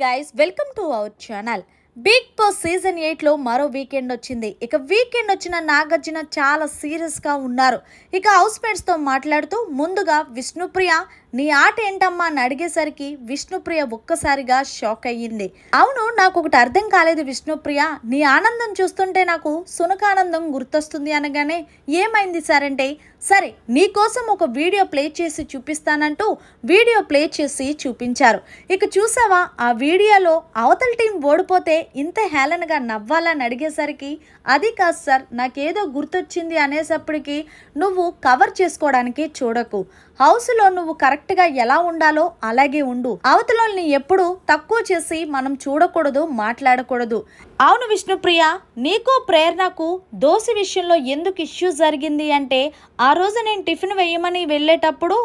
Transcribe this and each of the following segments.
Guys welcome to our channel big boss season ఎయిట్లో మరో weekend వచ్చింది. ఇక వీకెండ్ వచ్చిన నాగార్జున చాలా సీరియస్గా ఉన్నారు. ఇక హౌస్ మేట్స్తో మాట్లాడుతూ ముందుగా విష్ణుప్రియ నీ ఆట ఏంటమ్మా? అని అడిగేసరికి విష్ణుప్రియ ఒక్కసారిగా షాక్ అయ్యింది. అవును నాకు ఒకటి అర్థం కాలేదు విష్ణుప్రియ. నీ ఆనందం చూస్తుంటే నాకు సునకానందం గుర్తొస్తుంది అనగానే ఏమైంది సార్ అంటే సరే నీకోసం ఒక వీడియో ప్లే చేసి చూపిస్తానంటూ వీడియో ప్లే చేసి చూపించారు. ఇక చూసావా ఆ వీడియోలో అవతల టీం ఓడిపోతే ఇంత హేళనగా నవ్వాలని అడిగేసరికి అది కాదు సార్ నాకేదో గుర్తొచ్చింది అనేసప్పటికి నువ్వు కవర్ చేసుకోవడానికి చూడకు. హౌస్లో నువ్వు కరెక్ట్గా ఎలా ఉండాలో అలాగే ఉండు. అవతలని ఎప్పుడు తక్కువ చేసి మనం చూడకూడదు మాట్లాడకూడదు. అవును విష్ణుప్రియ నీకు ప్రేరణకు దోశ విషయంలో ఎందుకు ఇష్యూ జరిగింది అంటే ఆ రోజు నేను టిఫిన్ వేయమని వెళ్ళేటప్పుడు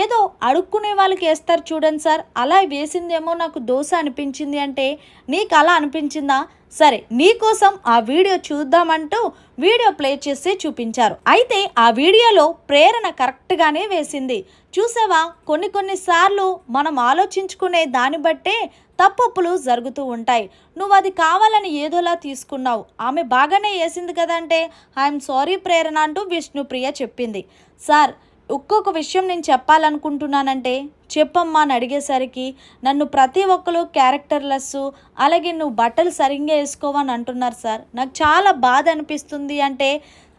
ఏదో అడుక్కునే వాళ్ళకి వేస్తారు చూడండి సార్ అలా వేసిందేమో నాకు దోశ అనిపించింది అంటే నీకు అలా అనిపి సరే నీకోసం ఆ వీడియో చూద్దామంటూ వీడియో ప్లే చేసి చూపించారు. అయితే ఆ వీడియోలో ప్రేరణ కరెక్ట్గానే వేసింది. చూసావా? కొన్ని కొన్నిసార్లు మనం ఆలోచించుకునే దాన్ని బట్టే తప్పులు జరుగుతూ ఉంటాయి. నువ్వు అది కావాలని ఏదోలా తీసుకున్నావు. ఆమె బాగానే వేసింది కదా అంటే ఐఎమ్ సారీ ప్రేరణ అంటూ విష్ణుప్రియ చెప్పింది. సార్ ఒక్కొక్క విషయం నేను చెప్పాలనుకుంటున్నానంటే చెప్పమ్మా అని అడిగేసరికి నన్ను ప్రతి ఒక్కరు క్యారెక్టర్లెస్ అలాగే నువ్వు బట్టలు సరిగ్గా వేసుకోవని అంటున్నారు సార్. నాకు చాలా బాధ అనిపిస్తుంది అంటే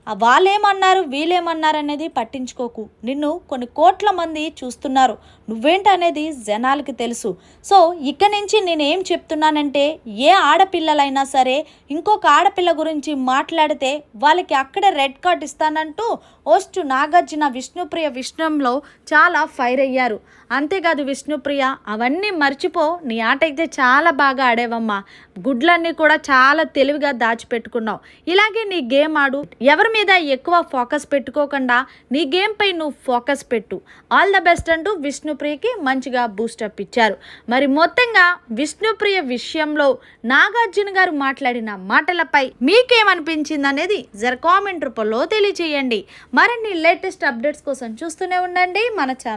వాళ్ళేమన్నారు వీళ్ళేమన్నారు అనేది పట్టించుకోకు. నిన్ను కొన్ని కోట్ల మంది చూస్తున్నారు. నువ్వేంటనేది జనాలకి తెలుసు. సో ఇక్కడి నుంచి నేనేం చెప్తున్నానంటే ఏ ఆడపిల్లలైనా సరే ఇంకొక ఆడపిల్ల గురించి మాట్లాడితే వాళ్ళకి అక్కడే రెడ్ కార్డ్ ఇస్తానంటూ ఓస్ట్ నాగార్జున విష్ణుప్రియ విష్ణంలో చాలా ఫైర్ అయ్యారు. అంతేకాదు విష్ణుప్రియ అవన్నీ మర్చిపో నీ ఆట అయితే చాలా బాగా ఆడేవమ్మా. గుడ్లన్నీ కూడా చాలా తెలివిగా దాచిపెట్టుకున్నావు. ఇలాగే నీ గేమ్ ఆడు. ఎవరి మీద ఎక్కువ ఫోకస్ పెట్టుకోకుండా నీ గేమ్పై నువ్వు ఫోకస్ పెట్టు. ఆల్ ద బెస్ట్ అంటూ విష్ణుప్రియకి మంచిగా బూస్టప్ ఇచ్చారు. మరి మొత్తంగా విష్ణుప్రియ విషయంలో నాగార్జున గారు మాట్లాడిన మాటలపై మీకేమనిపించింది అనేది జర కామెంట్ రూపంలో తెలియజేయండి మరిన్ని లేటెస్ట్ అప్డేట్స్ కోసం చూస్తూనే ఉండండి. మన ఛానల్